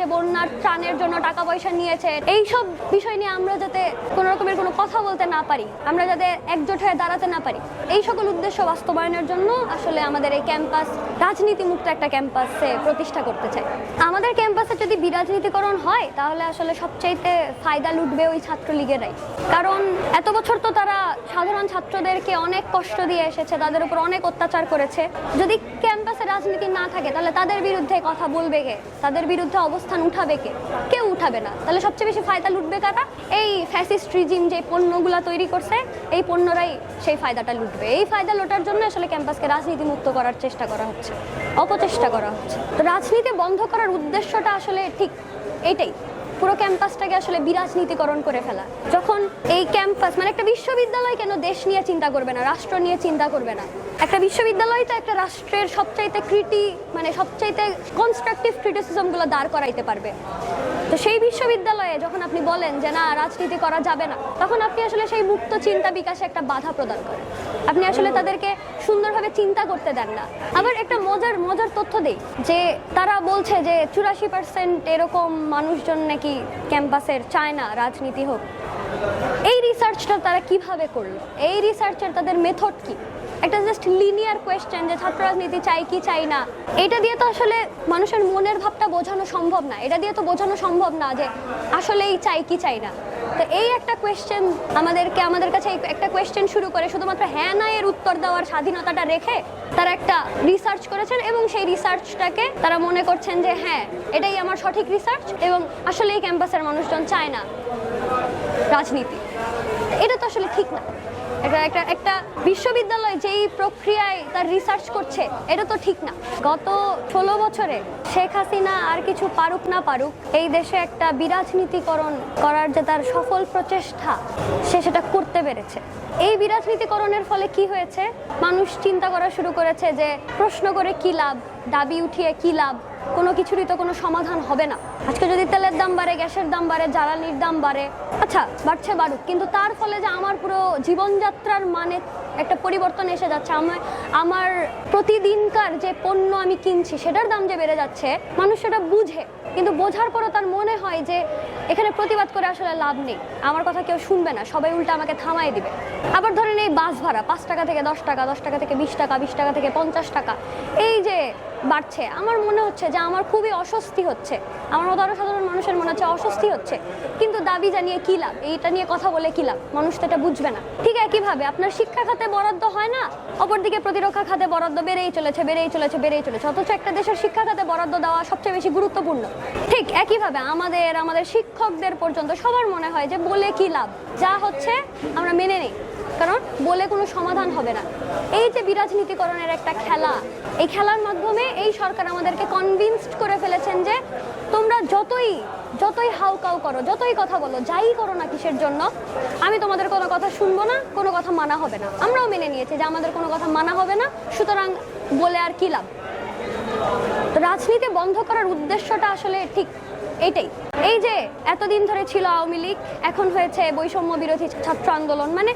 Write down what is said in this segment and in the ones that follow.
যে বন্যার ত্রাণের জন্য টাকা পয়সা নিয়েছে এই সব বিষয় নিয়ে আমরা যাতে কোনো রকমের কোনো কথা বলতে না পারি, আমরা যাতে একজোট হয়ে দাঁড়াতে না পারি, এই সকল উদ্দেশ্য বাস্তবায়নের জন্য আসলে আমাদের এই ক্যাম্পাস রাজনীতি মুক্ত একটা ক্যাম্পাসে প্রতিষ্ঠা করতে চাই। আমাদের ক্যাম্পাসে যদি বিরাজনীতিকরণ হয়, তাহলে আসলে সবচাইতে ফায়দা লুটবে ওই ছাত্রলীগেরাই কারণ এত বছর তো তারা সাধারণ ছাত্রদেরকে অনেক কষ্ট দিয়ে এসেছে, তাদের উপর অনেক অত্যাচার করেছে। যদি ক্যাম্পাসে রাজনীতি না থাকে, তাহলে তাদের বিরুদ্ধে কথা বলবে কে? তাদের বিরুদ্ধে অবস্থান উঠাবে কে? কেউ উঠাবে না। তাহলে সবচেয়ে বেশি ফায়দা লুটবে কারা? এই ফ্যাসিস্ট রিজিম যে পণ্যগুলো তৈরি করছে, এই পণ্যরাই সেই ফায়দাটা লুটবে। এই ফায়দা লোটার জন্য আসলে ক্যাম্পাসকে রাজনীতি মুক্ত করার চেষ্টা করা হচ্ছে, অপচেষ্টা করা হচ্ছে। তো রাজনীতি বন্ধ করার উদ্দেশ্যটা আসলে ঠিক এইটাই। পুরো ক্যাম্পাসটাকে আসলে বিরাজনীতিকরণ করে ফেলা। যখন এই ক্যাম্পাস মানে একটা বিশ্ববিদ্যালয় কেন দেশ নিয়ে চিন্তা করবে না, রাষ্ট্র নিয়ে চিন্তা করবে না? একটা বিশ্ববিদ্যালয় তো একটা রাষ্ট্রের সবচাইতে ক্রিটি মানে সবচাইতে কনস্ট্রাকটিভ ক্রিটিসিজমগুলো দাঁড় করাইতে পারবে। তো সেই বিশ্ববিদ্যালয়ে যখন আপনি বলেন যে না, রাজনীতি করা যাবে না, তখন আপনি আসলে সেই মুক্ত চিন্তা বিকাশে একটা বাধা প্রদান করেন। আপনি আসলে তাদেরকে সুন্দরভাবে চিন্তা করতে দেন না। আবার একটা মজার মজার তথ্য দেই, যে তারা বলছে যে চুরাশি পার্সেন্ট এরকম মানুষজন নাকি ক্যাম্পাসের চায় না রাজনীতি হোক। এই রিসার্চটা তারা কীভাবে করল? এই রিসার্চের তাদের মেথড কি? একটা জাস্ট লিনিয়ার কোয়েশ্চেন যে ছাত্র রাজনীতি চাই কি চাই না। এটা দিয়ে তো আসলে মানুষের মনের ভাবটা বোঝানো সম্ভব না। এটা দিয়ে তো বোঝানো সম্ভব না যে আসলেই চাই কি চাই না। তো এই একটা কোয়েশ্চেন আমাদেরকে, আমাদের কাছে একটা কোয়েশ্চেন শুরু করে শুধুমাত্র হ্যাঁ না এর উত্তর দেওয়ার স্বাধীনতাটা রেখে তারা একটা রিসার্চ করেছেন এবং সেই রিসার্চটাকে তারা মনে করছেন যে হ্যাঁ এটাই আমার সঠিক রিসার্চ এবং আসলে এই ক্যাম্পাসের মানুষজন চায় না রাজনীতি। এটা তো আসলে ঠিক না। এটা একটা একটা বিশ্ববিদ্যালয় যেই প্রক্রিয়ায় তার রিসার্চ করছে, এটা তো ঠিক না। গত ষোলো বছরে শেখ হাসিনা আর কিছু পারুক না পারুক, এই দেশে একটা বিরাজনীতিকরণ করার যে তার সফল প্রচেষ্টা, সে সেটা করতে পেরেছে। এই বিরাজনীতিকরণের ফলে কি হয়েছে? মানুষ চিন্তা করা শুরু করেছে যে প্রশ্ন করে কি লাভ, দাবি উঠিয়ে কি লাভ কোনো কিছুরই তো কোনো সমাধান হবে না। আজকে যদি তেলের দাম বাড়ে, গ্যাসের দাম বাড়ে, জ্বালানির দাম বাড়ে আচ্ছা বাড়ছে বাড়ুক, কিন্তু তার ফলে যে আমার পুরো জীবনযাত্রার মানে একটা পরিবর্তন এসে যাচ্ছে আমার আমার প্রতিদিনকার যে পণ্য আমি কিনছি, সেটার দাম যে বেড়ে যাচ্ছে, মানুষ সেটা বুঝে, কিন্তু বোঝার পরও তার মনে হয় যে এখানে প্রতিবাদ করে আসলে লাভ নেই। আমার কথা কেউ শুনবে না, সবাই উল্টা আমাকে থামাই দিবে। আবার ধরেন এই বাস ভাড়া, পাঁচ টাকা থেকে দশ টাকা দশ টাকা থেকে বিশ টাকা বিশ টাকা থেকে পঞ্চাশ টাকা, এই যে বাড়ছে। আমার মনে হচ্ছে যে আমার খুবই অস্বস্তি হচ্ছে। আমার মতো আরও সাধারণ মানুষের মনে হচ্ছে অস্বস্তি হচ্ছে। কিন্তু দাবি জানিয়ে কী লাভ? এইটা নিয়ে কথা বলে কী লাভ? মানুষ তো এটা বুঝবে না। ঠিক একইভাবে আপনার শিক্ষা খাতে বরাদ্দ হয় না? অপরদিকে প্রতিরক্ষা খাতে বরাদ্দ বেড়েই চলেছে বেড়েই চলেছে বেড়েই চলেছে। অথচ একটা দেশের শিক্ষা খাতে বরাদ্দ দেওয়া সবচেয়ে বেশি গুরুত্বপূর্ণ। ঠিক একইভাবে আমাদের আমাদের শিক্ষকদের পর্যন্ত সবার মনে হয় যে বলে কী লাভ? যা হচ্ছে আমরা মেনে নেই। কারণ বলে কোনো সমাধান হবে না। এই যে বিরাজনীতিকরণের একটা খেলা, এই খেলার মাধ্যমে এই সরকার আমাদেরকে কনভিনসড করে ফেলেছেন যে তোমরা যতই যতই হাউকাউ করো, যতই কথা বলো, যাই করো না কিসের জন্য, আমি তোমাদের কোনো কথা শুনব না, কোনো কথা মানা হবে না। আমরাও মেনে নিয়েছি যে আমাদের কোনো কথা মানা হবে না, সুতরাং বলে আর কি লাভ? রাজনীতি বন্ধ করার উদ্দেশ্যটা আসলে ঠিক এইটাই এই যে এতদিন ধরে ছিল আওয়ামী লীগ, এখন হয়েছে বৈষম্য বিরোধী ছাত্র আন্দোলন মানে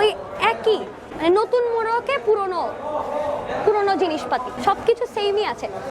ওই একই মানে নতুন মোড়কে পুরনো পুরনো জিনিসপাতি, সবকিছু সেমই আছে।